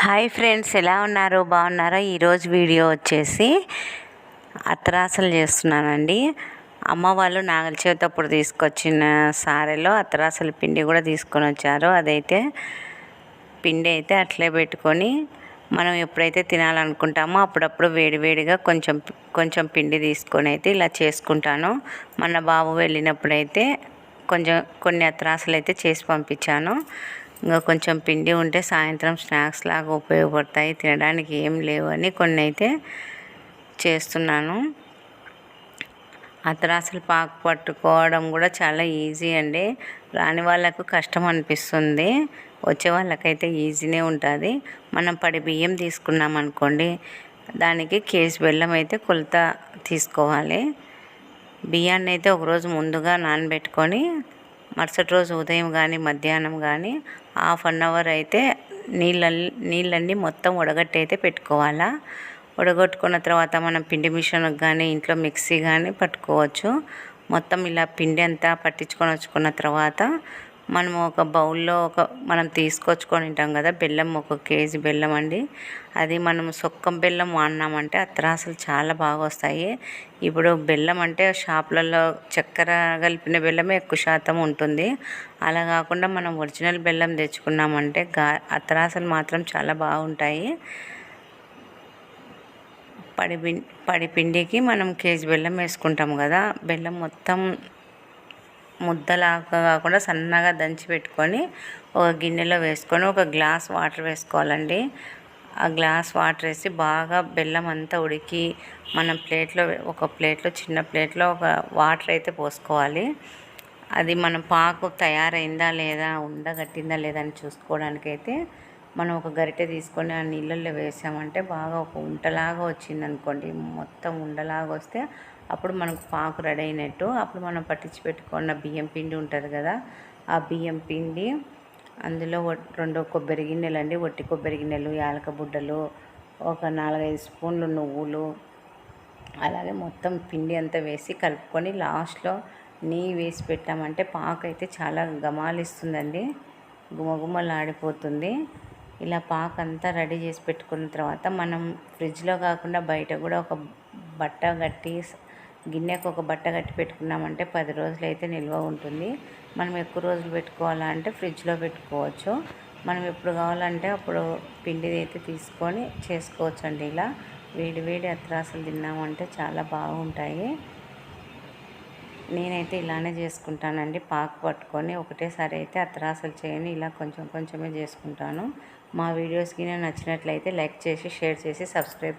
Hi friends ఎలా ఉన్నారు? బాగున్నారా? ఈరోజు వీడియో వచ్చేసి అత్తరాసలు చేస్తున్నానండి. అమ్మ వాళ్ళు నాగల చేతప్పుడు తీసుకొచ్చిన సారెలో అత్తరాసల పిండి కూడా తీసుకొని వచ్చారు. అదైతే పిండి అయితే అట్లే పెట్టుకొని మనం ఎప్పుడైతే తినాలనుకుంటామో అప్పుడప్పుడు వేడివేడిగా కొంచెం కొంచెం పిండి తీసుకొని అయితే ఇలా చేసుకుంటాను. మన బాబు వెళ్ళినప్పుడైతే కొంచెం కొన్ని అత్రాసలు అయితే చేసి పంపించాను. ఇంకా కొంచెం పిండి ఉంటే సాయంత్రం స్నాక్స్ లాగా ఉపయోగపడతాయి. తినడానికి ఏం లేవు అని కొన్ని అయితే చేస్తున్నాను. అతరాసులు పాకు పట్టుకోవడం కూడా చాలా ఈజీ అండి. రాని వాళ్ళకు కష్టం అనిపిస్తుంది. వచ్చే వాళ్ళకైతే ఈజీనే ఉంటుంది. మనం పడి బియ్యం తీసుకున్నాం అనుకోండి దానికి కేజీ బెల్లం అయితే కొలత తీసుకోవాలి. బియ్యాన్ని అయితే ఒకరోజు ముందుగా నానబెట్టుకొని మరుసటి రోజు ఉదయం కానీ మధ్యాహ్నం కానీ హాఫ్ అన్ అవర్ అయితే నీళ్ళ నీళ్ళన్నీ మొత్తం ఉడగట్టి అయితే పెట్టుకోవాలా? ఉడగొట్టుకున్న తర్వాత మనం పిండి మిషన్కి కానీ ఇంట్లో మిక్సీ కానీ పట్టుకోవచ్చు. మొత్తం ఇలా పిండి అంతా పట్టించుకొని వచ్చుకున్న తర్వాత మనం ఒక బౌల్లో ఒక మనం తీసుకొచ్చుకొని ఉంటాం కదా బెల్లం ఒక కేజీ బెల్లం అండి. అది మనం సొక్కం బెల్లం వాడినామంటే అత్రాసలు చాలా బాగా వస్తాయి. ఇప్పుడు బెల్లం అంటే షాపులలో చక్కెర కలిపిన బెల్లమే ఎక్కువ శాతం ఉంటుంది. అలా కాకుండా మనం ఒరిజినల్ బెల్లం తెచ్చుకున్నామంటే గా అత్రాసలు మాత్రం చాలా బాగుంటాయి. పడి పడి పిండికి మనం కేజీ బెల్లం వేసుకుంటాం కదా బెల్లం మొత్తం ముద్దలాగా కాకుండా సన్నగా దంచి పెట్టుకొని ఒక గిన్నెలో వేసుకొని ఒక గ్లాస్ వాటర్ వేసుకోవాలండి. ఆ గ్లాస్ వాటర్ వేసి బాగా బెల్లం అంతా ఉడికి మనం ప్లేట్లో ఒక ప్లేట్లో చిన్న ప్లేట్లో ఒక వాటర్ అయితే పోసుకోవాలి. అది మనం పాకు తయారైందా లేదా ఉండగట్టిందా లేదా అని చూసుకోవడానికి అయితే మనం ఒక గరిటె తీసుకొని ఆ నీళ్ళల్లో వేసామంటే బాగా ఒక ఉంటలాగా వచ్చింది అనుకోండి మొత్తం ఉండలాగా వస్తే అప్పుడు మనకు పాకు రెడీ అయినట్టు అప్పుడు మనం పట్టించి పెట్టుకున్న బియ్యం పిండి ఉంటుంది కదా ఆ బియ్యం పిండి అందులో రెండు కొబ్బరి గిన్నెలు అండి. ఒట్టి కొబ్బరి గిన్నెలు యాలక బుడ్డలు ఒక నాలుగైదు స్పూన్లు నువ్వులు అలాగే మొత్తం పిండి అంతా వేసి కలుపుకొని లాస్ట్లో నెయ్యి వేసి పెట్టామంటే పాకు అయితే చాలా గమాలిస్తుందండి గుమగుమలాడిపోతుంది. ఇలా పాక అంతా రెడీ చేసి పెట్టుకున్న తర్వాత మనం ఫ్రిడ్జ్లో కాకుండా బయట కూడా ఒక బట్ట కట్టి గిన్నెకు ఒక బట్ట కట్టి పెట్టుకున్నామంటే పది రోజులు అయితే నిల్వ ఉంటుంది. మనం ఎక్కువ రోజులు పెట్టుకోవాలంటే ఫ్రిడ్జ్లో పెట్టుకోవచ్చు. మనం ఎప్పుడు కావాలంటే అప్పుడు పిండిది అయితే తీసుకొని చేసుకోవచ్చు అండి ఇలా. వేడి వేడి అత్రాసలు తిన్నామంటే చాలా బాగుంటాయి. నేనైతే ఇలానే చేసుకుంటానండి. పాకు పట్టుకొని ఒకటేసారి అయితే అత్రాసలు చేయని ఇలా కొంచెం కొంచెమే చేసుకుంటాను. మా వీడియోస్కి నేను నచ్చినట్లయితే లైక్ చేసి షేర్ చేసి సబ్స్క్రైబ్